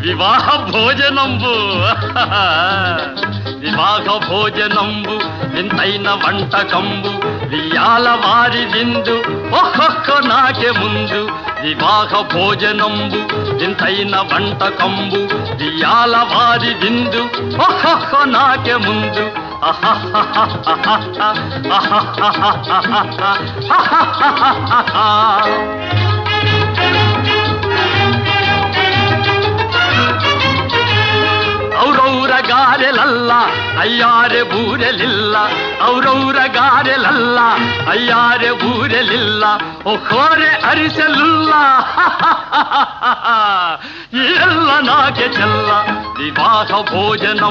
వివాహ భోజనంబు వివాహ భోజనంబు వింతైన వంటకంబు వియాల వారి విందు ఒక్కొక్క నాకే ముందు. వివాహ భోజనంబు వింతైన వంటకంబు వియాల వారి విందు ఒక్కొక్క నాకే ముందు. ఆహా ಗಾರೆಲಲ್ಲ ಅಯ್ಯಾರೆ ಬೂರೆಲಿಲ್ಲ ಔರೌರ ಗಾರೆಲಲ್ಲ ಅಯ್ಯಾರೆ ಬೂರೆಲಿಲ್ಲ ಒಕ್ಕೋರೆ ಅರಿಸಲಿಲ್ಲ ಎಲ್ಲ ನಾಗೆ ಚೆಲ್ಲ ವಿವಾಹ ಭೋಜನ